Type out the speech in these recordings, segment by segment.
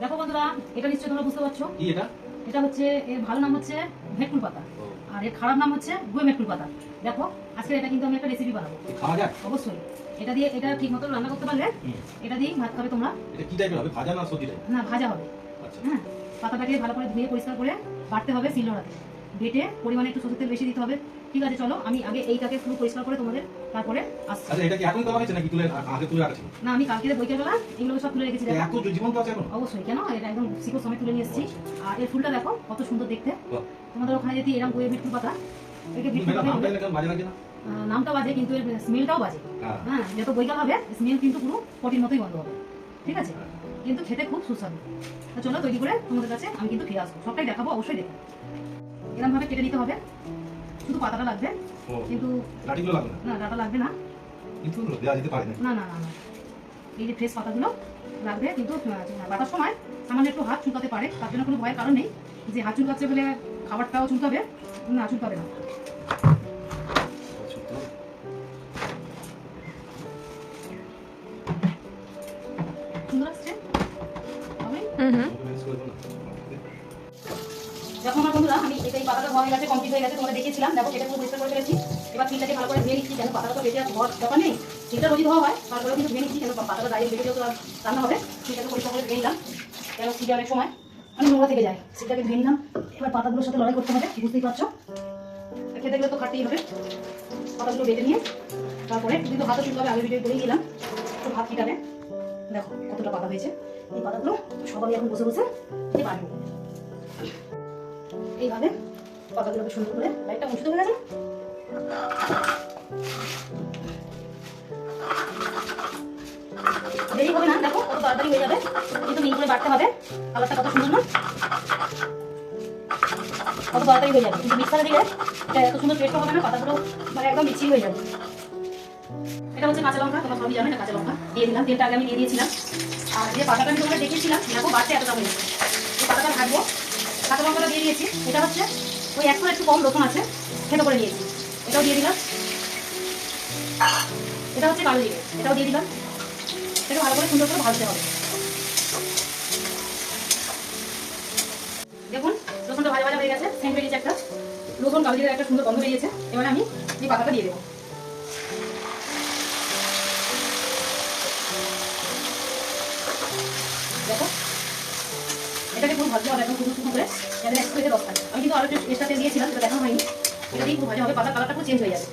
দেখো বন্ধুরা এটা নিশ্চয়ই তোমরা বুঝতে পারছ। কি এটা? এটা হচ্ছে এর ভালো নাম হচ্ছে ভেটকুল পাতা। আর এর খারাপ নাম হচ্ছে গুয়ে ভেটকুল পাতা। দেখো আজকে এটা কিন্তু আমি একটা রেসিপি বানাবো। খাওয়া যাক। অবশ্যই। এটা দিয়ে এটা ঠিক মতো রান্না করতে পারলে এটা দিয়ে ভাত খাবে তোমরা। এটা কি টাইপের হবে? ভাজা না সবজি না ভাজা হবে। আচ্ছা। হ্যাঁ পাতাটাকে ভালো করে ধুয়ে পরিষ্কার করে বাটতে হবে শিলনোড়াতে। বেটে পরিমাণে একটু সরষের তেল বেশি দিতে হবে। ঠিক আছে চলো আমি আগে এইটাকে পুরো পরিষ্কার করে তোমাদের তারপরে আসছি। আচ্ছা এটা কি এখন করা হয়েছে নাকি তুলে আগে তুলে রাখা ছিল? না আমি কালকে বইকের বেলা এগুলো সব তুলে রেখেছি দেখো। এত জীবন্ত আছে এখন? অবশ্যই কেন? এটা একদম শিকড় সময় তুলে নিয়ে এসেছি। আর এর ফুলটা দেখো কত সুন্দর দেখতে। তোমাদের ওখানে যদি এরকম বইয়ের বিটকুল পাতা একে পাতা বাজে নাকি না? নামটা বাজে কিন্তু এর স্মেলটাও বাজে। হ্যাঁ। হ্যাঁ যত বৈকাল হবে স্মেল কিন্তু পুরো পটির মতোই গন্ধ হবে। ঠিক আছে? কিন্তু খেতে খুব সুস্বাদু। তো চলো তৈরি করে তোমাদের কাছে আমি কিন্তু ফিরে আসব। সবটাই দেখাবো অবশ্যই দেখো এরকম ভাবে কেটে নিতে হবে। শুধু পাতাটা লাগবে। কিন্তু লাগবে না? ডাটা লাগবে না। কিন্তু দেওয়া যেতে পারে না। না না এই যে ফ্রেশ পাতাগুলো লাগবে কিন্তু বাটার সময় সামান্য একটু হাত চুলকাতে পারে। তার জন্য কোনো ভয়ের কারণ নেই। যে হাত চুলকাচ্ছে বলে খাবারটাও চুলকাবে না চুলকাবে না। সুন্দর আসছে। হবে? দেখো আমার বন্ধুরা, আমি এটা এই পাতাটা হয়ে গেছে কমপ্লিট হয়ে গেছে তোমরা দেখেছিলাম দেখো, সেটা পুরো পরিষ্কার করে ফেলেছি। এবার তিলটাকে ভালো করে ধুয়ে নিচ্ছি যেন পাতাটা তো আর ধোয়ার দরকার নেই। তিলটা রোজই ধোয়া হয় তারপরে কিন্তু ধুয়ে নিচ্ছি যেন পাতাটা দাঁড়িয়ে বেটে যেহেতু রান্না হবে, তিলটাকে পরিষ্কার করে ধুয়ে কেন সিজে অনেক সময় অনেক নোংরা থেকে যায় সেটাকে ধুয়ে এবার পাতাগুলোর সাথে লড়াই করতে হবে, বুঝতেই পারছ? খেতে গেলে তো খাটতেই হবে। পাতাগুলো বেটে নিয়ে, তারপরে কিন্তু হাতে শুনতে হবে আগে ভিডিও করেই দিলাম, একটু ভাত খিটাবে দেখো, কতটা পাতা হয়েছে। এই পাতাগুলো সবাই এখন বসে বসে এই বাড়বো এইভাবে পাতাগুলোকে সুন্দর করে লাইটটা মুছতে হয়ে গেছে দেরি হবে না, দেখো, কত তাড়াতাড়ি হয়ে যাবে। কিন্তু মিল করে বাড়তে হবে। কালারটা কত সুন্দর না? কত তাড়াতাড়ি হয়ে যাবে। কিন্তু মিক্সারে দিলে এত সুন্দর পেস্ট হবে না পাতাগুলো মানে একদম মিক্সি হয়ে যাবে। এটা হচ্ছে কাঁচা লঙ্কা, তোমরা সবই জানো এটা কাঁচা লঙ্কা। দিয়ে দিলাম, তেলটা আগে আমি দিয়ে দিয়েছিলাম। আর যে পাতাটা আমি তোমরা দেখেছিলাম দেখো বাড়তে এতটা হয়ে যাবে। পাতাটা ভাজবো। কাঁচা লঙ্কাটা দিয়ে দিয়েছি। এটা হচ্ছে ওই একশো একটু কম রসুন আছে খেতে করে দিয়েছি এটাও দিয়ে দিলাম। এটা হচ্ছে কালো জিরে, এটাও দিয়ে দিলাম। এটাকে ভালো করে সুন্দর করে ভাজতে হবে। দেখুন, রসুনটা ভাজা ভাজা হয়ে গেছে, সেন্ট বেরিয়েছে একটা। রসুন কালো জিরে একটা সুন্দর গন্ধ বেরিয়েছে। এবারে আমি এই পাতাটা দিয়ে দেবো। দেখো পুরো ভাজতে হবে একদম শুকনো করে যাতে একটু থেকে থাকে আমি কিন্তু আরও একটু এক্সট্রা তেল দিয়েছিলাম সেটা দেখানো হয়নি। এটা দিয়ে পুরো ভাজা হবে, পাতার কালারটা পুরো চেঞ্জ হয়ে যাবে।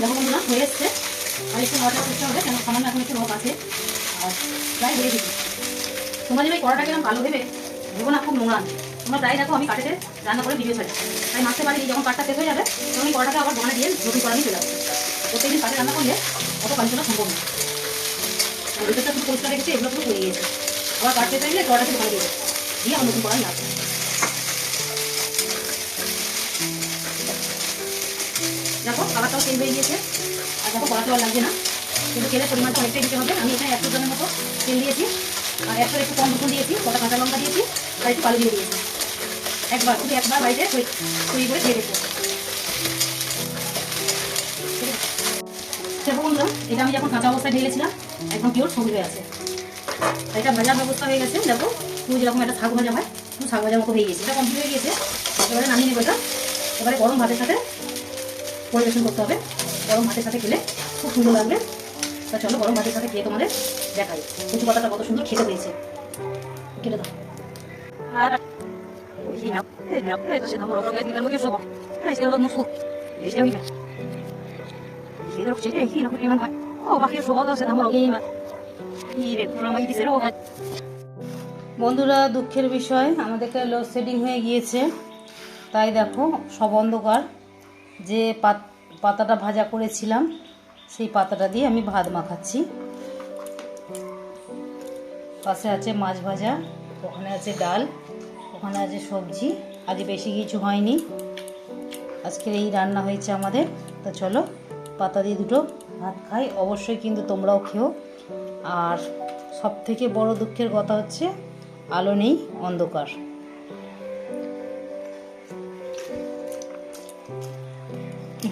দেখো হয়ে এসছে। আর একটু ভাজা করতে হবে, কেন সামান্য এখন একটু রস আছে। আর প্রায় হয়ে গেছে। তোমরা যদি কড়াটা কিরম ভালো ভেবে ভেবো না, খুব নোংরা। তোমরা প্রায় দেখো, আমি কাঠেতে রান্না করে ভিডিও ছাড়ি। তাই মাসতে পারি যখন কাঠটা শেষ হয়ে যাবে, তখন এই কড়াটাকে আবার দোকানে দিয়ে নতুন কড়া নিয়ে চলে আসবে। প্রত্যেকদিন কাঠে রান্না করলে অত কাজ সম্ভব না। আর ভিতরটা পুরো পরিষ্কার রেখেছে, এগুলো পুরো পড়ে গিয়েছে। আবার হয়ে গেলে কড়াটাকে দোকানে দিয়ে। দিয়ে আবার নতুন কড়া নিয়ে আসবে। দেখো তেল হয়ে গিয়েছে। আর দেখো কড়াতে আর লাগছে না। কিন্তু তেলের পরিমাণটা অনেকটাই দিতে হবে। আমি এখানে একশো জনের মতো তেল দিয়েছি। আর একশো একটু কম রসুন দিয়েছি কটা কাঁচা লঙ্কা দিয়েছি, আর একটু কালো দিয়ে দিয়েছি। একবার শুধু একবার বাড়িতে তৈরি করে খেয়ে দেখব। দেখো বন্ধুরা, এটা আমি যখন কাঁচা অবস্থায় ঢেলেছিলাম, একদম পিওর সবুজ হয়ে আছে। এটা ভাজার ব্যবস্থা হয়ে গেছে। দেখো, পুরো যেরকম একটা শাক ভাজা হয়, পুরো শাক ভাজার মতো হয়ে গেছে এটা কমপ্লিট হয়ে গিয়েছে। এবারে নামিয়ে নেব এটা। এবারে গরম ভাতের সাথে পরিবেশন করতে হবে। গরম ভাতের সাথে খেলে খুব সুন্দর লাগবে। তা চলো, গরম ভাতের সাথে খেয়ে তোমাদের দেখাই। কচু পাতাটা কত সুন্দর খেতে হয়েছে। কেটে দাও বন্ধুরা, দুঃখের বিষয়, আমাদেরকে লোডশেডিং হয়ে গিয়েছে। তাই দেখো, সব অন্ধকার। যে পাত- পাতাটা ভাজা করেছিলাম, সেই পাতাটা দিয়ে আমি ভাত মাখাচ্ছি। পাশে আছে মাছ ভাজা, ওখানে আছে ডাল, ওখানে আছে সবজি আজ বেশি কিছু হয়নি। আজকের এই রান্না হয়েছে আমাদের, তো চলো পাতা দিয়ে দুটো ভাত খাই। অবশ্যই কিন্তু তোমরাও খেও। আর সব থেকে বড় দুঃখের কথা হচ্ছে, আলো নেই, অন্ধকার।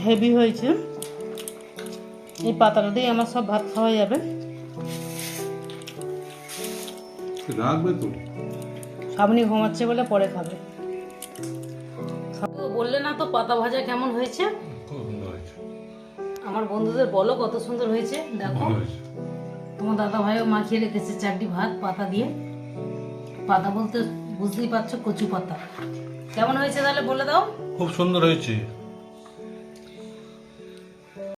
হেভি হয়েছে। এই পাতাটা দিয়ে আমার সব ভাত খাওয়া যাবে। রাখবে তো। সামনে ঘুমাচ্ছে বলে পরে খাবে। তো বললে না তো পাতা ভাজা কেমন হয়েছে? খুব সুন্দর হয়েছে। আমার বন্ধুদের বলো কত সুন্দর হয়েছে দেখো। তোমার দাদা ভাইও মাখিয়ে রেখেছে চারটি ভাত পাতা দিয়ে। পাতা বলতে বুঝতেই পারছ কচু পাতা। কেমন হয়েছে তাহলে বলে দাও। খুব সুন্দর হয়েছে।